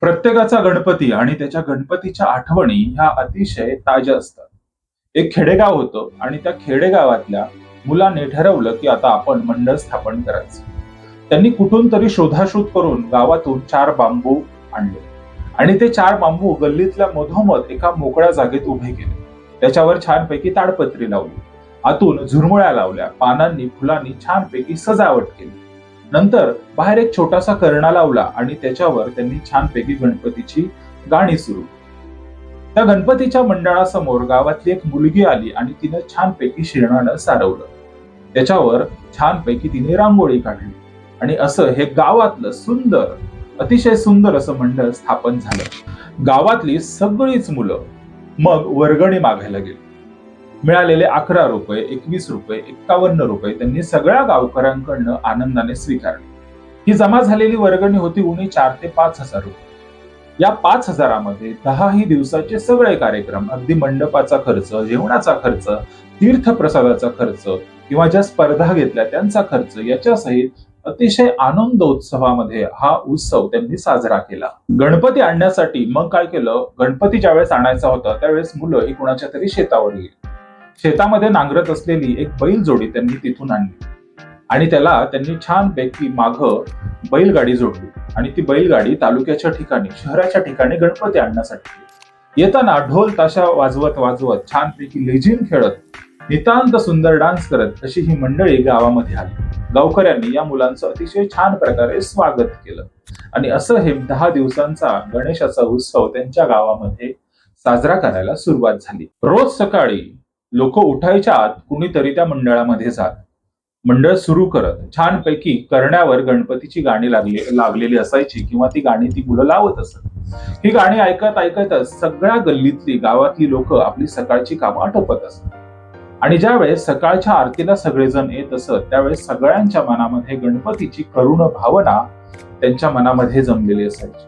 प्रत्येकाचा गणपती आणि त्याच्या गणपतीच्या आठवणी ह्या अतिशय ताज्या असतात. एक खेडेगाव होतं आणि त्या खेडेगावातल्या मुलाने ठरवलं की आता आपण मंडळ स्थापन करायचं. त्यांनी कुठून तरी शोधाशोध करून गावातून चार बांबू आणले. आणि ते चार बांबू गल्लीतल्या मधोमध एका मोकळ्या जागेत उभे केले. त्याच्यावर छानपैकी ताडपत्री लावली. आतून झुरमुळ्या लावल्या. पानांनी फुलांनी छानपैकी सजावट केली. नंतर बाहेर एक छोटासा कर्णा लावला आणि त्याच्यावर त्यांनी छानपैकी गणपतीची गाणी सुरू. त्या गणपतीच्या मंडळासमोर गावातली एक मुलगी आली आणि तिनं छानपैकी शिरणानं सारवलं. त्याच्यावर छानपैकी तिने रांगोळी काढली. आणि असं हे गावातलं सुंदर अतिशय सुंदर असं मंडळ स्थापन झालं. गावातली सगळीच मुलं मग वर्गणी मागायला गेली. मिळालेले अकरा रुपये एकवीस रुपये एक्कावन्न रुपये त्यांनी सगळ्या गावकऱ्यांकडनं आनंदाने स्वीकारले. ही जमा झालेली वर्गणी होती उणे चार ते पाच हजार रुपये. या पाच हजारामध्ये दहाही दिवसाचे सगळे कार्यक्रम अगदी मंडपाचा खर्च जेवणाचा खर्च तीर्थप्रसादाचा खर्च किंवा ज्या स्पर्धा घेतल्या त्यांचा खर्च याच्यासहित अतिशय आनंदोत्सवामध्ये हा उत्सव त्यांनी साजरा केला. गणपती आणण्यासाठी मग काय केलं? गणपती ज्यावेळेस आणायचा होता त्यावेळेस मुलं ही कुणाच्या तरी शेतावर गेली. शेतामध्ये नांगरत असलेली एक बैल जोडी त्यांनी तिथून आणली. आणि त्याला त्यांनी छानपैकी माघ बैलगाडी जोडली. आणि ती बैलगाडी तालुक्याच्या ठिकाणी शहराच्या ठिकाणी गणपती आणण्यासाठी येताना ढोल ताशा वाजवत वाजवत छानपैकी लेझिम खेळत नितांत सुंदर डान्स करत अशी ही मंडळी गावामध्ये आली. गावकऱ्यांनी या मुलांचं अतिशय छान प्रकारे स्वागत केलं. आणि असं हे दहा दिवसांचा गणेशाचा उत्सव त्यांच्या गावामध्ये साजरा करायला सुरुवात झाली. रोज सकाळी लोक उठायच्या आत कुणीतरी त्या मंडळामध्ये जात. मंडळ सुरू करत छानपैकी करण्यावर गणपतीची गाणी लागली लागलेली असायची किंवा ती गाणी ती मुलं लावत असत. ही गाणी ऐकत ऐकतच सगळ्या गल्लीतली गावातली लोक आपली सकाळची कामं आटोपत असत. आणि ज्यावेळेस सकाळच्या आरतीला सगळेजण येत असत त्यावेळेस सगळ्यांच्या मनामध्ये गणपतीची करुण भावना त्यांच्या मनामध्ये जमलेली असायची.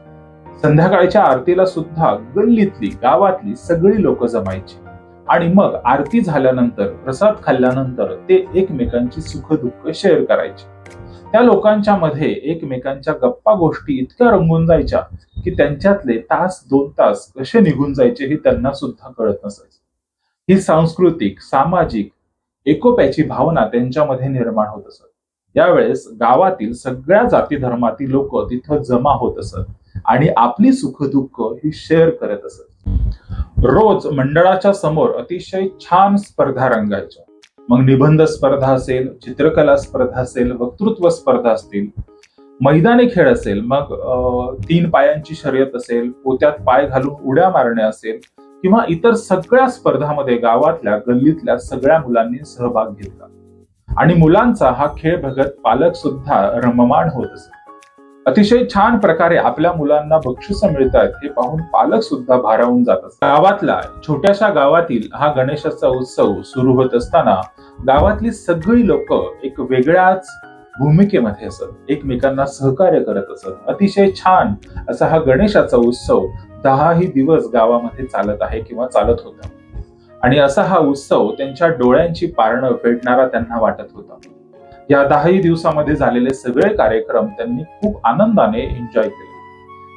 संध्याकाळच्या आरतीला सुद्धा गल्लीतली गावातली सगळी लोक जमायची. आणि मग आरती झाल्यानंतर प्रसाद खाल्ल्यानंतर ते एकमेकांची सुख दुःख शेअर करायचे. त्या लोकांच्या मध्ये एकमेकांच्या गप्पा गोष्टी इतक्या रंगून जायच्या की त्यांच्यातले तास दोन तास कसे निघून जायचे हे त्यांना सुद्धा कळत नसायचे. ही सांस्कृतिक सामाजिक एकोप्याची भावना त्यांच्यामध्ये निर्माण होत असत. यावेळेस गावातील सगळ्या जाती धर्मातील लोक तिथं जमा होत असत आणि आपली सुख दुःख ही शेअर करत असत. रोज मंडळाच्या समोर अतिशय छान स्पर्धा रंगायच्या. मग निबंध स्पर्धा असेल चित्रकला स्पर्धा असेल वक्तृत्व स्पर्धा असतील मैदानी खेळ असेल मग तीन पायांची शर्यत असेल पोत्यात पाय घालून उड्या मारणे असेल किंवा इतर सगळ्या स्पर्धामध्ये गावातल्या गल्लीतल्या सगळ्या मुलांनी सहभाग घेतला. आणि मुलांचा हा खेळ बघत पालक सुद्धा रममाण होत असे. अतिशय छान प्रकारे आपल्या मुलांना बक्षिस मिळतात हे पाहून पालक सुद्धा भारावून जात असतात. गावातला छोट्याशा गावातील हा गणेशाचा उत्सव सुरू होत असताना गावातली सगळी लोक एक वेगळ्याच भूमिकेमध्ये असत. एकमेकांना सहकार्य करत असत. अतिशय छान असा हा गणेशाचा उत्सव दहाही दिवस गावामध्ये चालत आहे किंवा चालत होता. आणि असा हा उत्सव त्यांच्या डोळ्यांची पारणं फेडणारा त्यांना वाटत होता. या दहाही दिवसामध्ये झालेले सगळे कार्यक्रम त्यांनी खूप आनंदाने एन्जॉय केले.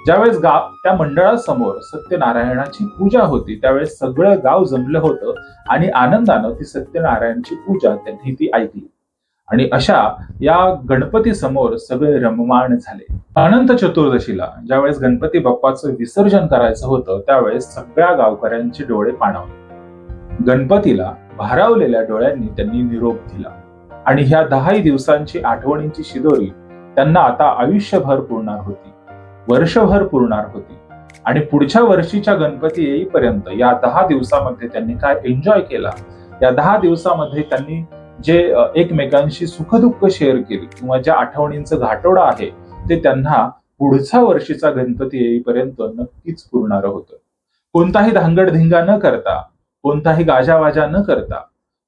ज्यावेळेस गाव त्या मंडळासमोर सत्यनारायणाची पूजा होती त्यावेळेस सगळं गाव जमलं होतं आणि आनंदानं ती सत्यनारायणची पूजा त्यांनी ती ऐकली. आणि अशा या गणपती समोर सगळे रममाण झाले. अनंत चतुर्दशीला ज्यावेळेस गणपती बाप्पाचं विसर्जन करायचं होतं त्यावेळेस सगळ्या गावकऱ्यांचे डोळे पाणावले. गणपतीला भारावलेल्या डोळ्यांनी त्यांनी निरोप दिला. आणि ह्या दहाही दिवसांची आठवणींची शिदोरी त्यांना आता आयुष्यभर पुरणार होती. वर्षभर पुरणार होती. आणि पुढच्या वर्षीच्या गणपती येईपर्यंत या दहा दिवसामध्ये त्यांनी काय एन्जॉय केला? या दहा दिवसामध्ये त्यांनी जे एकमेकांशी सुखदुःख शेअर केली किंवा ज्या आठवणींचं घाटोडा आहे ते त्यांना पुढच्या वर्षीचा गणपती येईपर्यंत नक्कीच पुरणार होतं. कोणताही धांगडधिंगा न करता कोणताही गाजावाजा न करता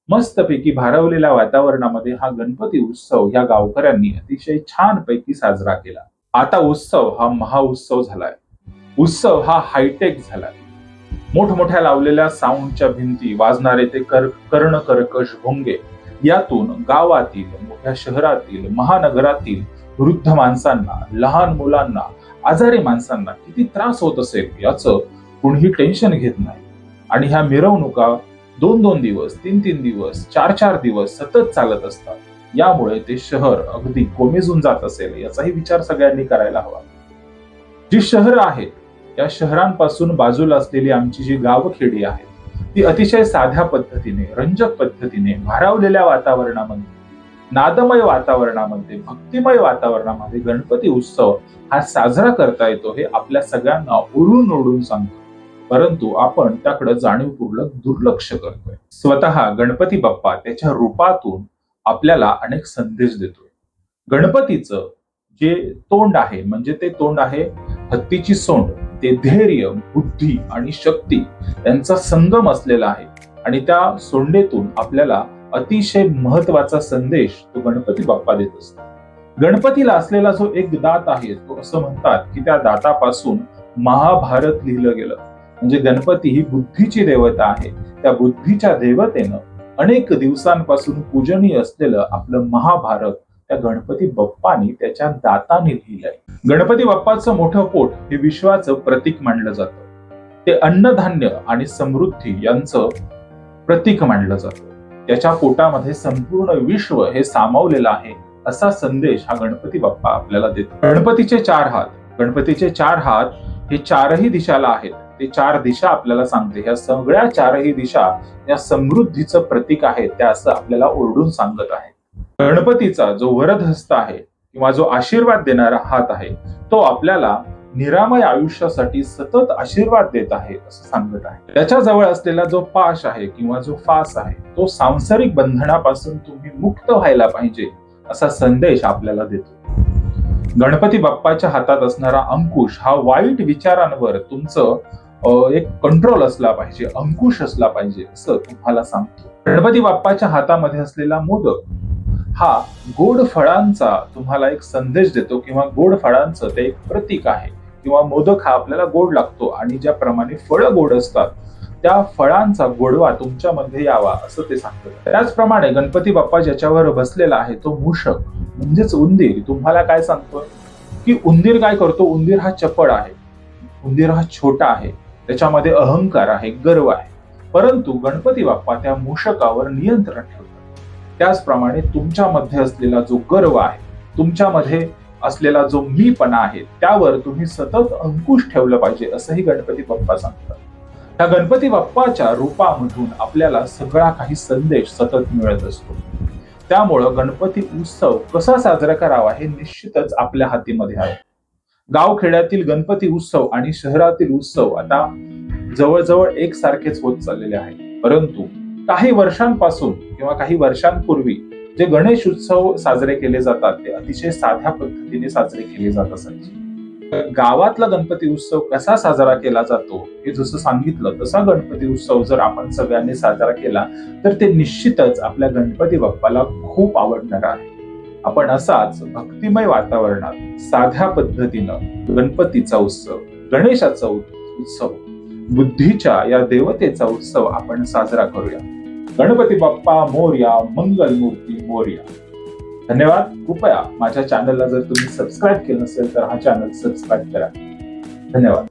मस्तपैकी भारावलेल्या वातावरणामध्ये हा गणपती उत्सव या गावकऱ्यांनी अतिशय छान पैकी साजरा केला. आता उत्सव हा महाउत्सव झालाय. उत्सव हा हायटेक झालाय. मोठमोठ्या लावलेल्या साऊंडच्या भिंती वाजणारे ते कर कर्ण कर्कश भोंगे यातून गावातील मोठ्या शहरातील महानगरातील वृद्ध माणसांना लहान मुलांना आजारी माणसांना किती त्रास होत असेल याचं कुणीही टेन्शन घेत नाही. आणि ह्या मिरवणुका दोन दोन दिवस तीन तीन दिवस चार चार दिवस सतत चालत असतात. यामुळे ते शहर अगदी कोमेजून जात असेल याचाही विचार सगळ्यांनी करायला हवा. जी शहर आहेत या शहरांपासून बाजूला असलेली आमची जी गावखेडी आहेत ती अतिशय साध्या पद्धतीने रंजक पद्धतीने भारावलेल्या वातावरणामध्ये नादमय वातावरणामध्ये भक्तिमय वातावरणामध्ये गणपती उत्सव हा साजरा करता येतो हे आपल्या सगळ्यांना ओढून ओढून सांगतो. परंतु आपण त्याकडे जाणीवपूर्वक दुर्लक्ष करतोय. स्वतः गणपती बाप्पा त्याच्या रूपातून आपल्याला अनेक संदेश देतोय. गणपतीचं जे तोंड आहे म्हणजे ते तोंड आहे हत्तीची सोंड ते धैर्य बुद्धी आणि शक्ती यांचा संगम असलेला आहे. आणि त्या सोंडेतून आपल्याला अतिशय महत्त्वाचा संदेश तो गणपती बाप्पा देत असतो. गणपतीला असलेला जो एक दात आहे तो असं म्हणतात की त्या दातापासून महाभारत लिहिलं गेलं. म्हणजे गणपती ही बुद्धीची देवता आहे. त्या बुद्धीच्या देवतेनं अनेक दिवसांपासून पूजनीय असलेलं आपलं महाभारत त्या गणपती बाप्पानी त्याच्या दाताने लिहिलंय. गणपती बाप्पाचं मोठं पोट हे विश्वाचं प्रतीक मानलं जातं. ते अन्नधान्य आणि समृद्धी यांचं प्रतीक मानलं जातं. त्याच्या पोटामध्ये संपूर्ण विश्व हे सामावलेलं आहे असा संदेश हा गणपती बाप्पा आपल्याला देतो गणपतीचे चार हात गणपतीचे चार हात हे चारही दिशाला आहेत. ते चार दिशा आपल्याला सांगते. ह्या सगळ्या चारही दिशा या समृद्धीचं प्रतीक आहे त्या असं आपल्याला ओरडून सांगत आहे गणपतीचा जो वरद हस्त आहे किंवा जो आशीर्वाद देणारा हात आहे तो आपल्याला निरामय आयुष्यासाठी सतत आशीर्वाद देत आहे असं सांगत आहे. त्याच्याजवळ असलेला जो पाश आहे किंवा जो फास आहे तो सांसारिक बंधनापासून तुम्ही मुक्त व्हायला पाहिजे असा संदेश आपल्याला देतो. गणपती बाप्पाच्या हातात असणारा अंकुश हा वाईट विचारांवर तुमचं एक कंट्रोल असला पाहिजे अंकुश असला पाहिजे असं तुम्हाला सांगतो. गणपती बाप्पाच्या हातामध्ये असलेला मोदक हा गोड फळांचा तुम्हाला एक संदेश देतो किंवा गोड फळांचं ते एक प्रतीक आहे. किंवा मोदक हा आपल्याला गोड लागतो आणि ज्याप्रमाणे फळं गोड असतात त्या फळांचा गोडवा तुमच्यामध्ये यावा असं ते सांगतात. त्याचप्रमाणे गणपती बाप्पा ज्याच्यावर बसलेला आहे तो मूषक म्हणजेच उंदीर. तुम्हाला काय सांगतो? की उंदीर काय करतो? उंदीर हा चपळ आहे. उंदीर हा छोटा आहे. त्याच्यामध्ये अहंकार आहे गर्व आहे. परंतु गणपती बाप्पा त्या मूषकावर नियंत्रण ठेवतात. त्याचप्रमाणे तुमच्यामध्ये असलेला जो गर्व आहे तुमच्यामध्ये असलेला जो मीपणा आहे त्यावर तुम्ही सतत अंकुश ठेवलं पाहिजे असंही गणपती बाप्पा सांगतात. त्या गणपती बाप्पाच्या रूपामधून आपल्याला सगळा काही संदेश सतत मिळत असतो. त्यामुळं गणपती उत्सव कसा साजरा करावा हे निश्चितच आपल्या हातीमध्ये आहे. गावखेड्यातील गणपती उत्सव आणि शहरातील उत्सव आता जवळजवळ एकसारखेच होत चाललेले आहेत. परंतु काही वर्षांपासून किंवा काही वर्षांपूर्वी जे गणेश उत्सव साजरे केले जातात ते अतिशय साध्या पद्धतीने साजरे केले जात असायचे. गावातला गणपती उत्सव कसा साजरा केला जातो हे जसं सांगितलं तसा गणपती उत्सव जर आपण सगळ्यांनी साजरा केला तर ते निश्चितच आपल्या गणपती बाप्पाला खूप आवडणार आहे. आपण असाच भक्तिमय वातावरणात साध्या पद्धतीनं गणपतीचा उत्सव गणेशाचा उत्सव बुद्धीच्या या देवतेचा उत्सव आपण साजरा करूया. गणपती बाप्पा मोर्या मंगल मूर्ती मोर्या. धन्यवाद. कृपया माझ्या चॅनलला जर तुम्ही सबस्क्राईब केलं नसेल तर हा चॅनल सबस्क्राईब करा. धन्यवाद.